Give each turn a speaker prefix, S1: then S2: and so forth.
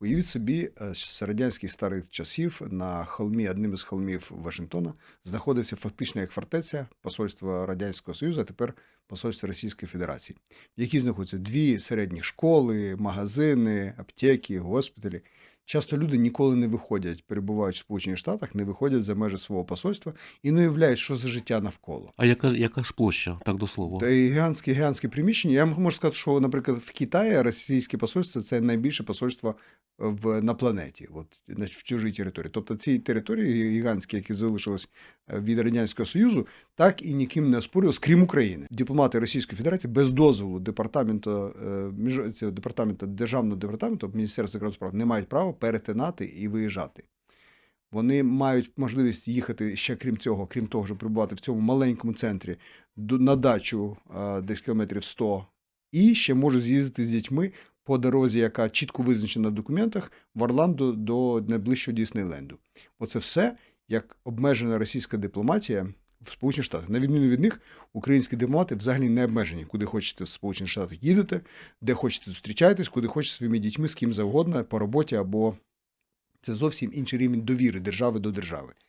S1: Уявіть собі, е, з радянських старих часів на холмі, одним із холмів Вашингтона, знаходиться фактично як фортеця посольства Радянського Союзу, а тепер посольство Російської Федерації, в якій знаходяться дві середні школи, магазини, аптеки, госпіталі. Часто люди ніколи не виходять, перебуваючи в Сполучених Штатах, не виходять за межі свого посольства і не уявляють, що за життя навколо.
S2: А яка, яка ж площа, так до слова?
S1: Та і гігантські гігантські приміщення. Я можу сказати, що, наприклад, в Китаї російське посольство це найбільше посольство в, на планеті, от в чужій території. Тобто ці території гігантські, які залишились е, від радянського союзу, так і ніким не оспорювалися, крім України. Дипломати Російської Федерації без дозволу департаменту е, департаменту державного департаменту Міністерства закордонних справ не мають права перетинати і виїжджати. Вони мають можливість їхати ще крім цього, крім того, що перебувати в цьому маленькому центрі на дачу десь кілометрів 100, і ще можуть з'їздити з дітьми по дорозі, яка чітко визначена в документах, в Орландо до найближчого Діснейленду. Оце все як обмежена російська дипломатія в Сполучених Штатах. На відміну від них, українські дипломати взагалі не обмежені. Куди хочете в Сполучених Штатах їдете, де хочете зустрічаєтесь, куди хочете своїми дітьми, з ким завгодно, по роботі або це зовсім інший рівень довіри держави до держави.